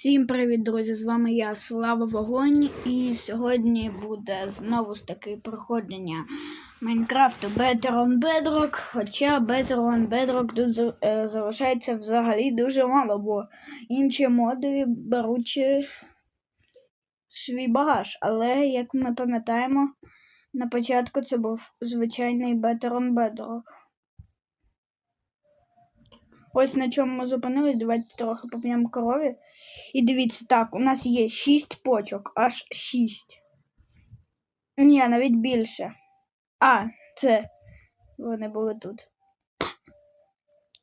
Всім привіт, друзі! З вами я, Слава Вогонь, і сьогодні буде знову ж таки проходження Майнкрафту Better on Bedrock. Хоча Better on Bedrock тут е, залишається взагалі дуже мало, бо інші моди беруть е, свій багаж. Але, як ми пам'ятаємо, на початку це був звичайний Better on Bedrock. Ось на чому ми зупинились. Давайте трохи поп'ємо корові. І дивіться, так, у нас є 6 почок, аж 6. Ні, навіть більше. А, це вони були тут.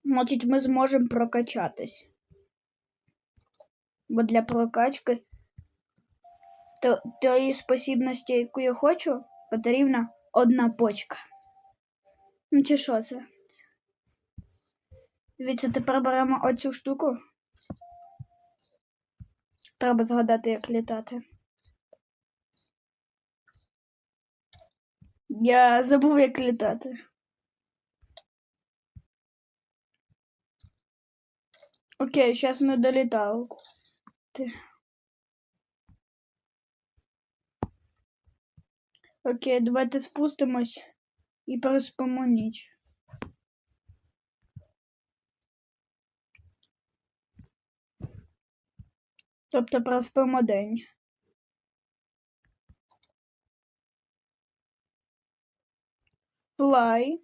Значить, ми зможемо прокачатись. Бо для прокачки то, тої спосібності, яку я хочу, потрібна одна почка. Ну, чи що це? Дивіться, тепер беремо оцю штуку. Треба згадати, як літати. Я забув, як літати. Окей, зараз не долітав. Ти- Окей, давайте спустимось і переспимо ніч. Тобто проспимо день. Fly.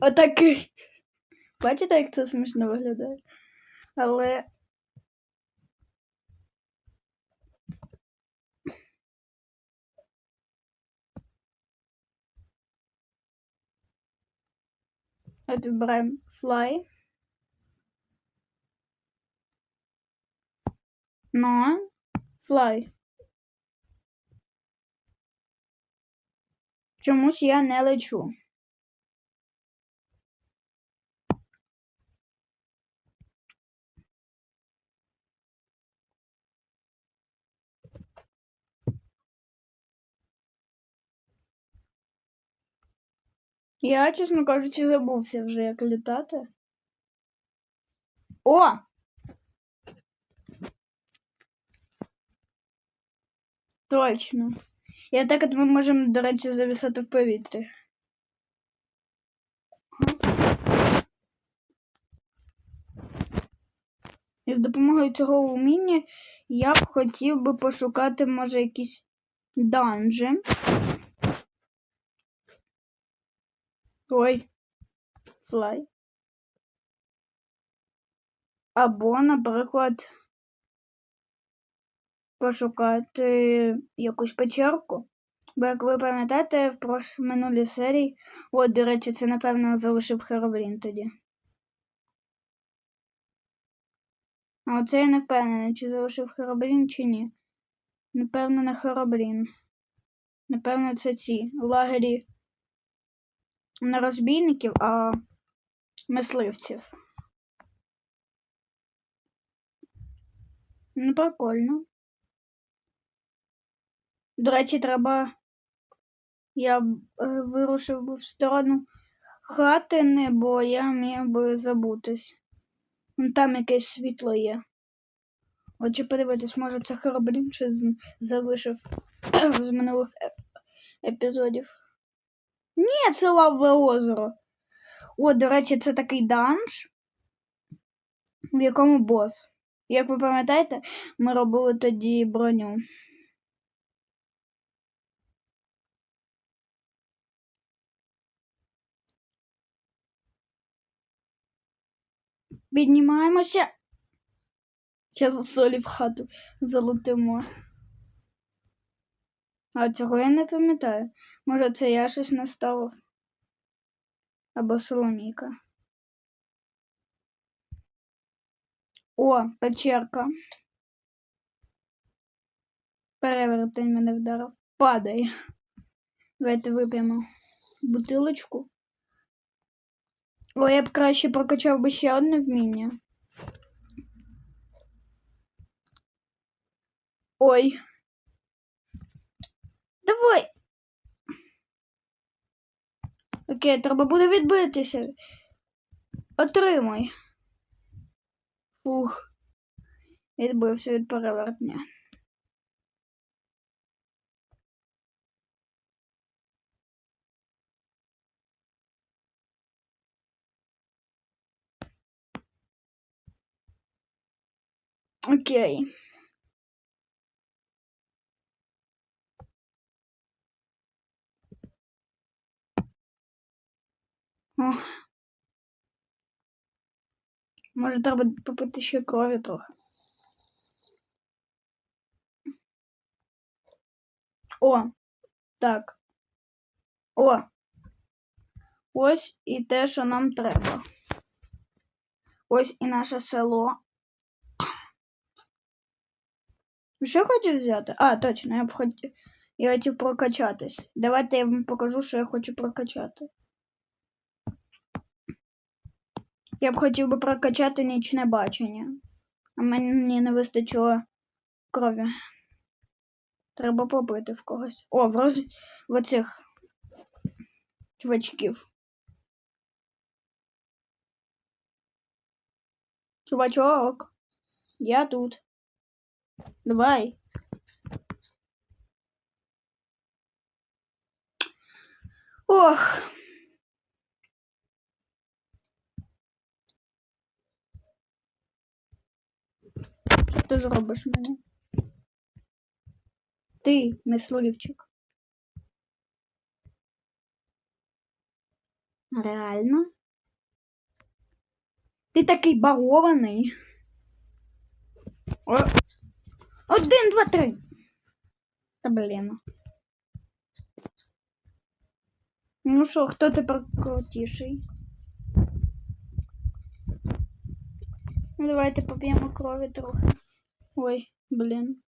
Отакий. Бачите, як це смішно виглядає? Але. От вибираємо fly. Non fly. Чомусь я не лечу. Я, чесно кажучи, забувся вже, як літати. О! Точно. І так от ми можемо, до речі, зависати в повітрі. І з допомогою цього вміння я б хотів би пошукати, може, якісь данжі. Ой. Флай. Або, наприклад, пошукати якусь печерку. Бо, як ви пам'ятаєте, в прош... минулій серії, от, до речі, це, напевно, залишив Херобрін тоді. А оце я не впевнена, чи залишив Херобрін, чи ні. Напевно, не Херобрін. Напевно, це ці лагері не розбійників, а мисливців. Ну, прикольно. До речі, треба. Я б, е, вирушив в сторону хатини, бо я міг би забутись. Там якесь світло є. Отже, подивитись, може це Херобрін чи залишив з минулих е- епізодів. Ні, це лавове озеро. О, до речі, це такий данж, в якому бос. Як ви пам'ятаєте, ми робили тоді броню. Піднімаємося. Зараз солі в хату залутимо. А цього я не пам'ятаю. Може, це я щось наставив. Або Соломійка. О, печерка. Перевертень мене вдарив. Падай. Давайте вип'ємо бутилочку. О, я б краще прокачав би ще одне вміння. Ой. Давай. Окей, треба буде відбитися. Отримай. Фух. Відбився від перевертня. Окей. Ох. Може, треба попити ще крові трохи. О, так. О. Ось і те, що нам треба. Ось і наше село. Що хочу взяти? А, точно, я б хотів. Я хотів прокачатись. Давайте я вам покажу, що я хочу прокачати. Я б хотів би прокачати нічне бачення. А мені не вистачило крові. Треба побити в когось. О, в роз... в оцих чувачків. Чувачок, я тут. Давай. Ох. Що ти зробиш мені? Ти, мисливчик. Реально? Ти такий багований. О. Один, два, три. Та блін. Ну що, хто тепер крутіший? Ну, давайте поп'ємо крові трохи. Ой, блін.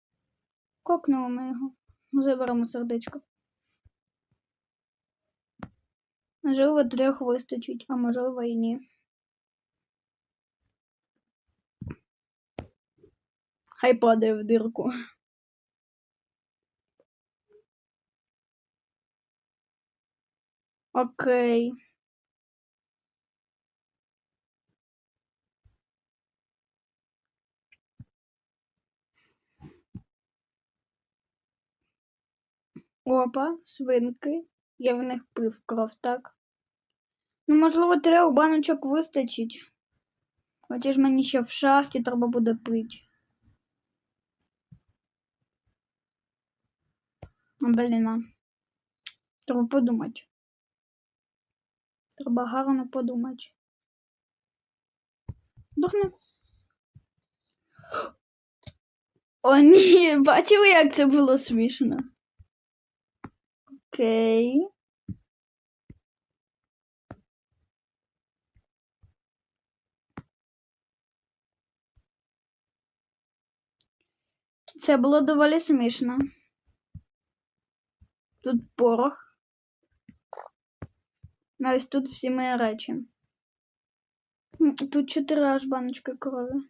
Кокнуло ми його. Заберемо сердечко. Можливо, трьох вистачить, а можливо і ні. Хай падає в дирку. Окей. Опа, свинки. Я в них пив кров, так? Ну, можливо, трьох баночок вистачить. Хоча ж мені ще в шахті треба буде пити. Блін, треба подумати. Треба гарно подумати. Дохне. О, ні, бачили, як це було смішно. Окей. Це було доволі смішно. Тут порох. Ось тут всі мої речі. Тут чотири аж баночки крові.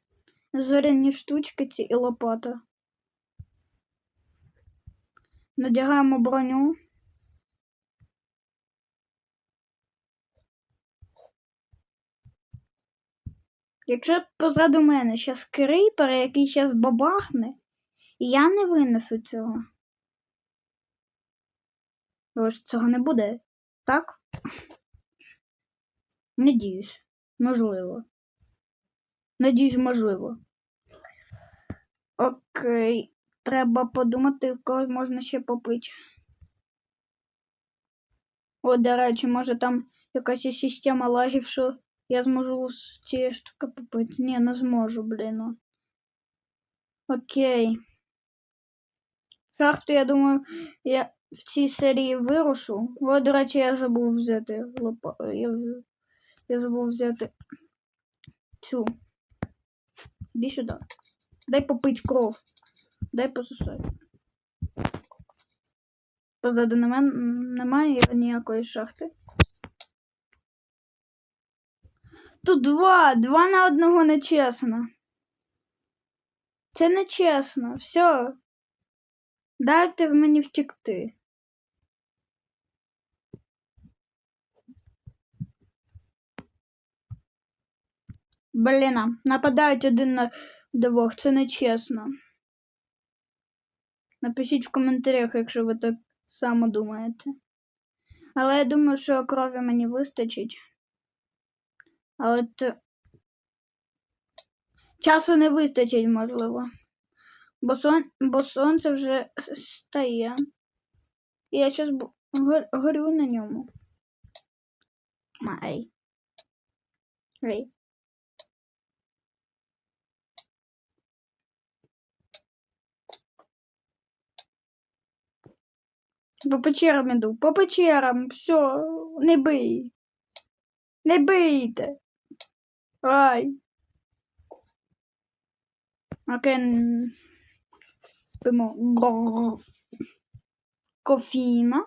Зоряні штучки ці і лопата. Надягаємо броню. Якщо позаду мене щас крипер, який щас бабахне, я не винесу цього. Бо ж цього не буде, так? Надіюсь, можливо. Надіюсь, можливо. Окей. Треба подумати, в кого можна ще попити. О, до речі, може там якась система лагів, що я зможу з цієї штуки попити. Ні, не зможу, блін. Окей. Шахту, я думаю, я в цій серії вирушу. О, до речі, я забув взяти лопа. Я, я забув взяти цю. Іди сюди. Дай попить кров. Дай пососати. Позаду на немає ніякої шахти. Тут два. Два на одного нечесно. Це нечесно. Все. Дайте в мені втекти. Блін, нападають один на двох, це не чесно. Напишіть в коментарях, якщо ви так само думаєте. Але я думаю, що крові мені вистачить. А от е, часу не вистачить, можливо. Бо, сон... Бо сонце вже стає. І я зараз горю на ньому. Май. Ей. По печерам іду, по печерам, все, не бий. Не бийте. Ай. Окей. Спимо. Кофіна.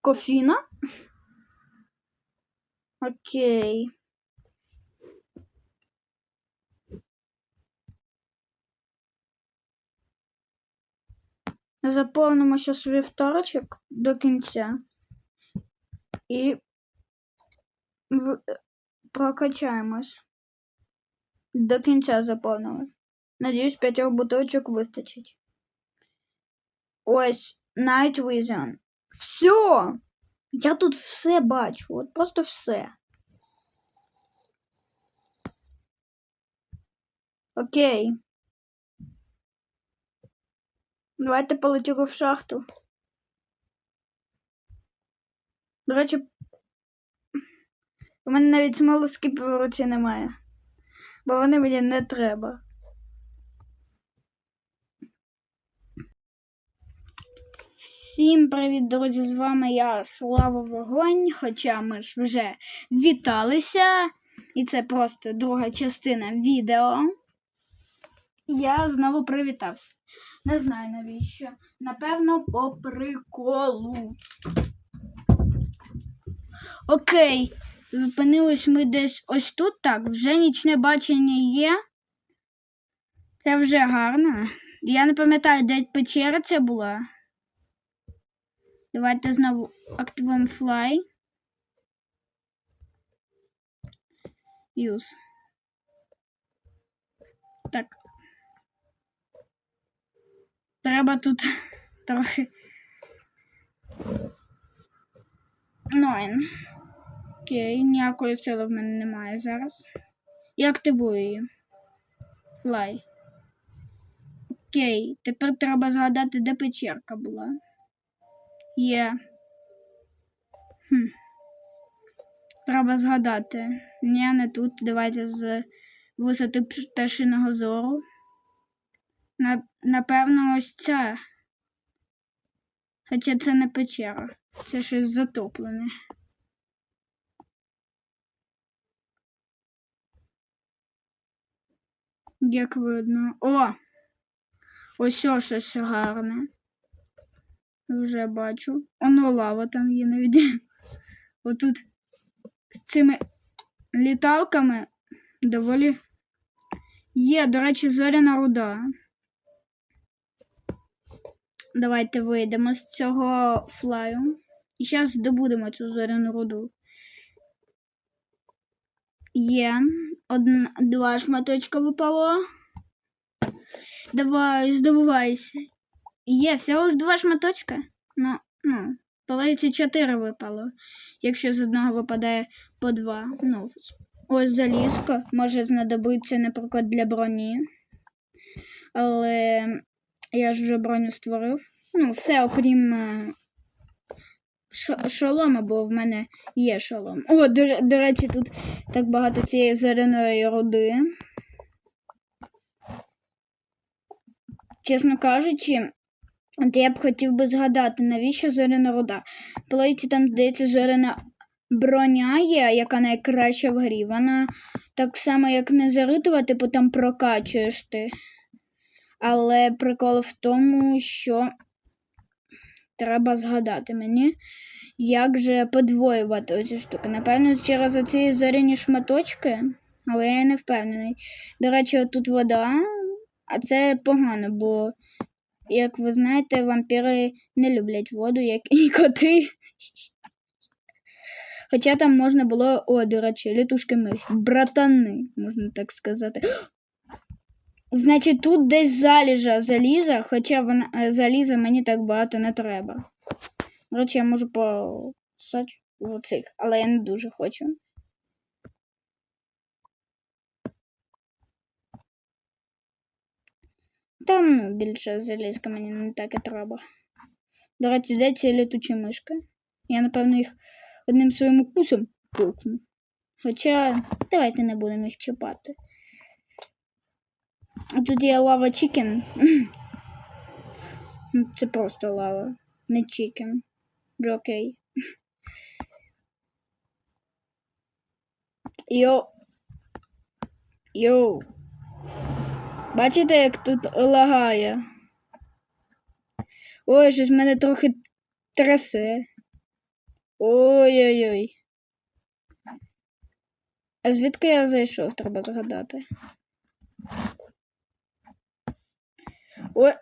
Кофіна. Окей. Заповнимо ще свій второчок до кінця. І прокачаємось. До кінця заповнили. Надіюсь, п'ятьох бутилочок вистачить. Ось Night Vision. Все! Я тут все бачу. От просто все. Окей. Давайте полетіли в шахту. До речі, у мене навіть смолоскипів в руці немає. Бо вони мені не треба. Всім привіт, друзі! З вами я Слава Вогонь. Хоча ми ж вже віталися, і це просто друга частина відео. Я знову привітався. Не знаю навіщо. Напевно, по приколу. Окей, зупинились ми десь ось тут. Так, вже нічне бачення є. Це вже гарно. Я не пам'ятаю, де печера це була. Давайте знову активуємо fly. Use. Так. Треба тут трохи. Nine. Окей, ніякої сили в мене немає зараз. І активую її. Fly. Окей, тепер треба згадати, де печерка була. Є. Хм. Треба згадати. Ні, не тут. Давайте з висоти пташиного зору. На, напевно, ось ця. Хоча це не печера. Це щось затоплене. Як видно. О! Ось о, щось гарне. Вже бачу. Оно лава там є навіть. Отут з цими літалками доволі є, до речі, зоряна руда. Давайте вийдемо з цього флаю. І зараз здобудемо цю зоряну руду. Є. Одна, два шматочка випало. Давай, здобувайся. Є, всього ж два шматочка. Ну, ну, половиці чотири випало. Якщо з одного випадає по два. Ну, ось залізко може знадобитися, наприклад, для броні. Але я ж вже броню створив. Ну, все, окрім е, шолома, бо в мене є шолом. О, до, до речі, тут так багато цієї зоряної руди. Чесно кажучи, от я б хотів би згадати, навіщо зоряна руда. Плейці там, здається, зоряна броня є, яка найкраща в грі. Вона так само, як не заритова, типу там прокачуєш ти. Але прикол в тому, що треба згадати мені, як же подвоювати оці штуки. Напевно, через оці зоряні шматочки, але я не впевнений. До речі, тут вода, а це погано, бо, як ви знаєте, вампіри не люблять воду, як і коти. Хоча там можна було, о, до речі, літушки миші, братани, можна так сказати. Значить, тут десь заліжа заліза, хоча вона е, заліза мені так багато не треба. Речі, я можу посати в цих, але я не дуже хочу. Там ну, більше залізка мені не так і треба. До речі, де ці літучі мишки? Я, напевно, їх одним своїм укусом пукну. Хоча давайте не будемо їх чіпати. А тут є лава чікен. Це просто лава, не чікен. Окей. Йо. Йоу. Бачите, як тут лагає? Ой, щось мене трохи трясе. Ой-ой-ой. А звідки я зайшов, треба згадати. Ой.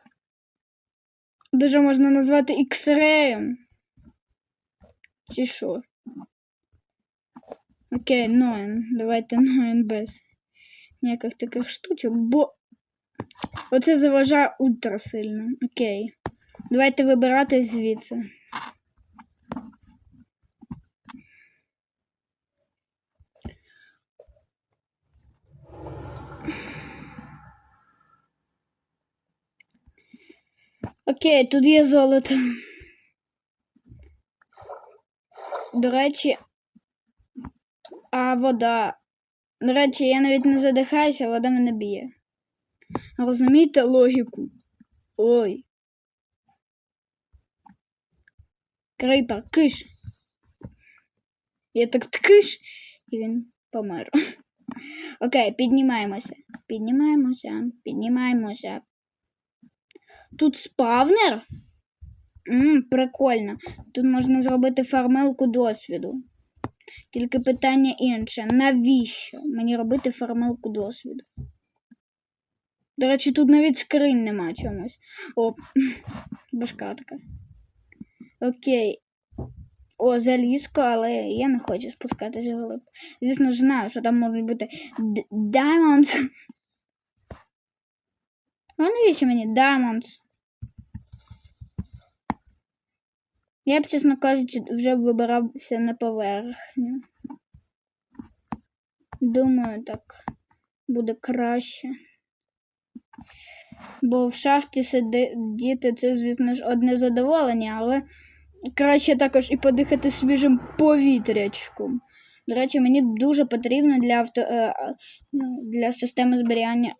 Дуже можна назвати X-реєм. Чи що? Окей, ноен. Давайте ноен без ніяких таких штучок, бо оце заважає ультра сильно. Окей. Давайте вибирати звідси. Окей, тут є золото. До речі, а вода. До речі, я навіть не задихаюся, вода мене б'є. Розумієте логіку? Ой. Крипер, киш. Я так ткиш, і він помер. Окей, піднімаємося. Піднімаємося, піднімаємося. Тут спавнер? Ммм, прикольно. Тут можна зробити фармилку досвіду. Тільки питання інше. Навіщо мені робити фармилку досвіду? До речі, тут навіть скринь нема чомусь. О, башка така. Окей. О, залізко, але я не хочу спускатися вглиб. Звісно знаю, що там можуть бути diamonds. А навіщо мені diamonds? Я б, чесно кажучи, вже вибирався на поверхню. Думаю, так буде краще. Бо в шахті сидіти це, звісно ж, одне задоволення, але краще також і подихати свіжим повітрячком. До речі, мені дуже потрібно для авто, е, для системи зберігання.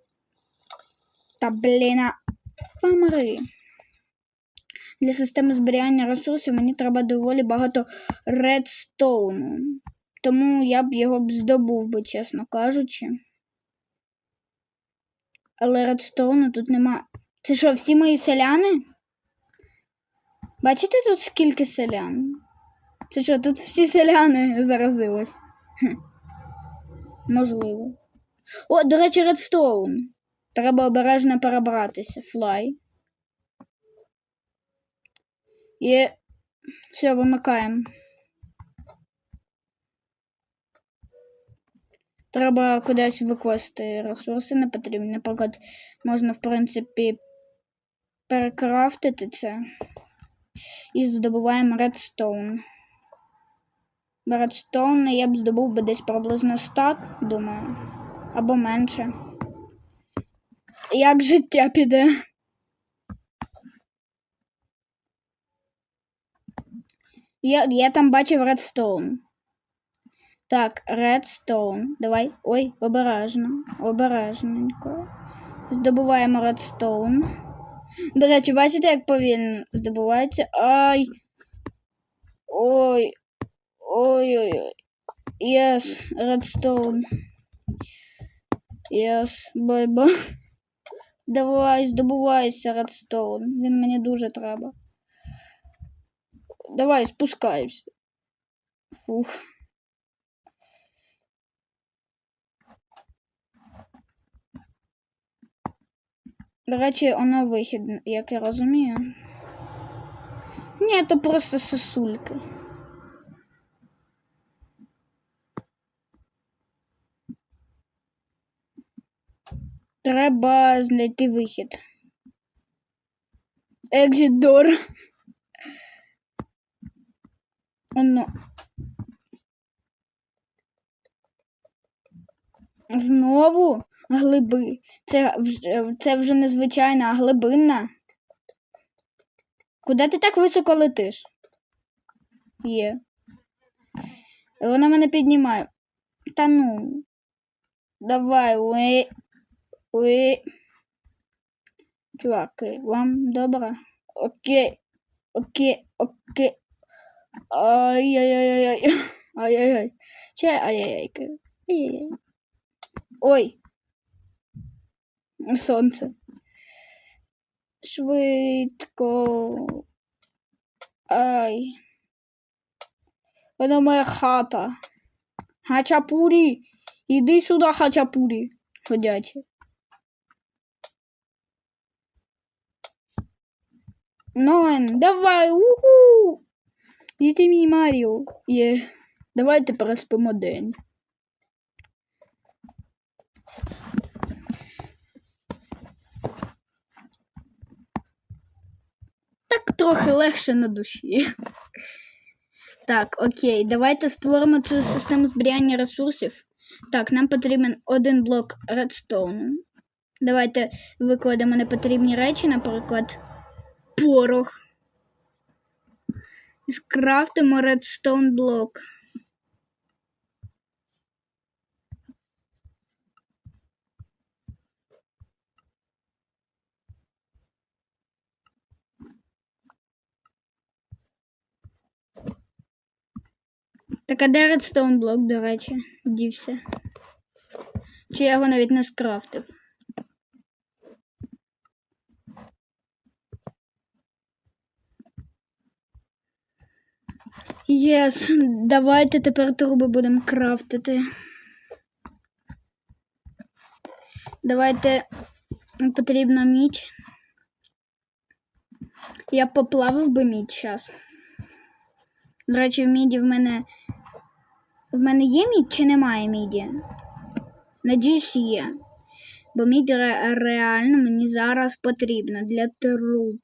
Та бліна помри. Для системи зберігання ресурсів мені треба доволі багато редстоуну. Тому я б його б здобув би, чесно кажучи. Але редстоуну тут нема. Це що, всі мої селяни? Бачите тут скільки селян? Це що, тут всі селяни заразились? Можливо. О, до речі, редстоун. Треба обережно перебратися. Флай. І все, вимикаємо. Треба кудись викласти ресурси не потрібні. Наприклад, можна, в принципі, перекрафтити це. І здобуваємо редстоун. Редстоун я б здобув би десь приблизно стак, думаю. Або менше. Як життя піде? Я, я там бачив редстоун. Так, редстоун. Давай. Ой, обережно. Обережненько. Здобуваємо редстоун. До речі, бачите, як повільно здобувається. Ай. Ой. Ой-ой-ой. Єс, редстоун. Єс, байба. Давай, здобувайся, редстоун. Він мені дуже треба. Давай, спускаємося. Фух. До речі, воно вихід, як я розумію. Ні, це просто сосульки. Треба знайти вихід. Exit door. Оно. Знову глиби. Це це вже не звичайна, а глибинна. Куди ти так високо летиш? Є. Вона мене піднімає. Та ну. Давай, уи. Уи. Чуваки, вам добре? Окей. Окей, окей. Ай-яй-яй-яй. Ай-яй-яй. Че ай-яй-яй. Ай-яй-яй. Ой. Сонце. Швидко. Ай. Вона моя хата. Хачапурі. Іди сюди, хачапурі. Ходячі. Нон, давай, уху! Діти мій Маріо. Є. Давайте переспимо день. Так трохи легше на душі. Так, окей, давайте створимо цю систему зберігання ресурсів. Так, нам потрібен один блок редстоуну. Давайте викладемо непотрібні речі, наприклад, порох. І скрафтимо редстоун блок. Так, а де редстоун блок, до речі, дівся? Чи я його навіть не скрафтив? Єс, давайте тепер труби будемо крафтити. Давайте потрібна мідь. Я поплавив би мідь зараз. До речі, в міді в мене. В мене є мідь чи немає міді? Надіюсь, є. Бо мідь ре- реально мені зараз потрібна для труб.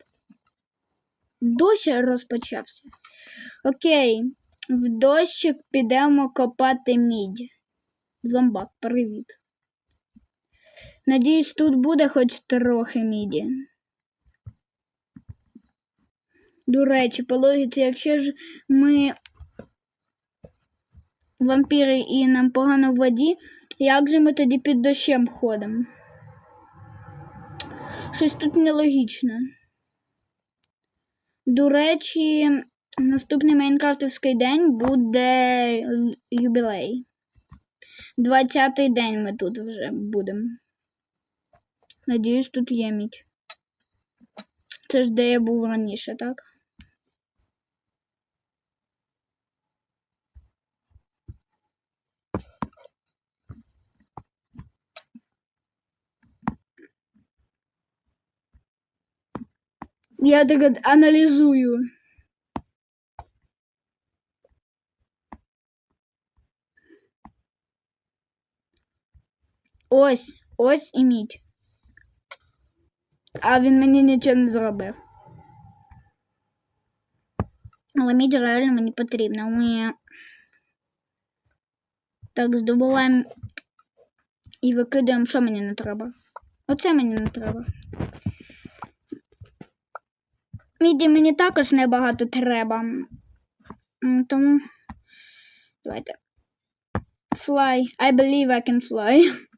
Дощ розпочався. Окей, в дощик підемо копати мідь. Зомбак, привіт. Надіюсь, тут буде хоч трохи міді. До речі, по логіці, якщо ж ми вампіри і нам погано в воді, як же ми тоді під дощем ходимо? Щось тут нелогічно. До речі, наступний майнкрафтовський день буде юбілей. 20-й день ми тут вже будемо. Надіюсь, тут є мідь. Це ж де я був раніше, так? Я так аналізую. Ось, ось і мідь. А він мені нічого не зробив. Але мідь реально мені потрібна. Ми так здобуваємо і викидаємо, що мені не треба. Оце мені не треба. Міді мені також небагато треба. Тому давайте. Fly. I believe I can fly.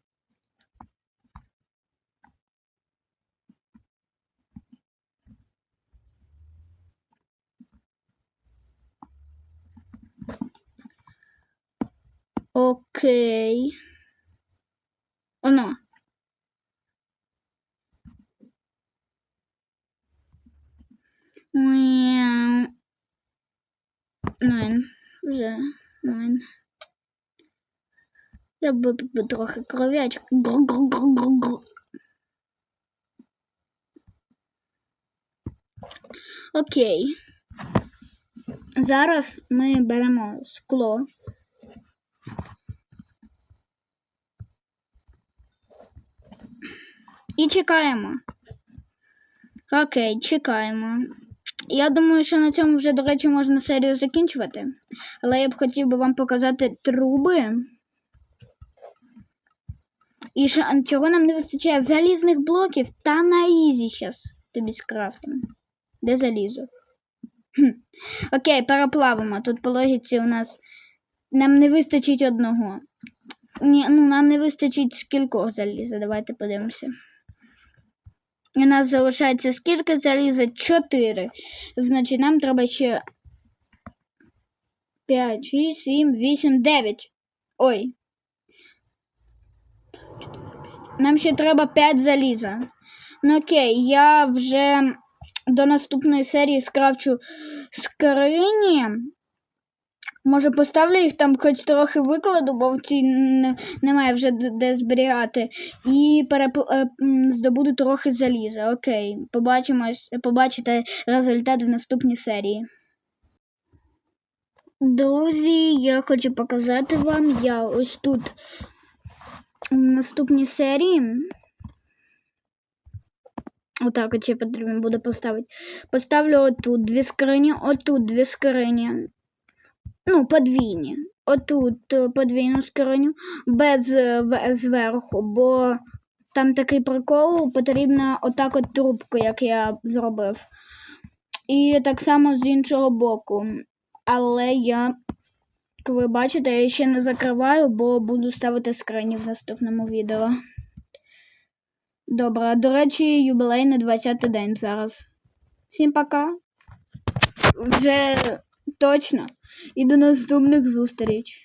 Окей. Оно. Мяу. Найн. Вже найн. Я би трохи кров'ячок. Окей. Зараз ми беремо скло. І чекаємо. Окей, чекаємо. Я думаю, що на цьому вже, до речі, можна серію закінчувати. Але я б хотів би вам показати труби. І що, чого нам не вистачає? Залізних блоків та на ізі зараз тобі скрафтимо. Де залізо? Окей, переплавимо. Тут по логіці у нас нам не вистачить одного. Ні, ну нам не вистачить скількох заліза. Давайте подивимося. У нас залишається скільки заліза? Чотири. Значить, нам треба ще 5, 6, 7, 8, 9. Ой. Нам ще треба 5 заліза. Ну окей, я вже до наступної серії скрафчу скрині. Може, поставлю їх там хоч трохи викладу, бо в цій немає вже де зберігати. І перепл... е, здобуду трохи заліза. Окей, побачимось, побачите результат в наступній серії. Друзі, я хочу показати вам, я ось тут в наступній серії. Отак от ще потрібно буде поставити. Поставлю отут дві скрині, отут дві скрині. Ну, подвійні. Отут е, подвійну скриню без е, зверху, бо там такий прикол, потрібна отак от трубка, як я зробив. І так само з іншого боку. Але я, як ви бачите, я ще не закриваю, бо буду ставити скрині в наступному відео. Добре, до речі, юбілейний 20-й день зараз. Всім пока. Вже точно. І до наступних зустріч.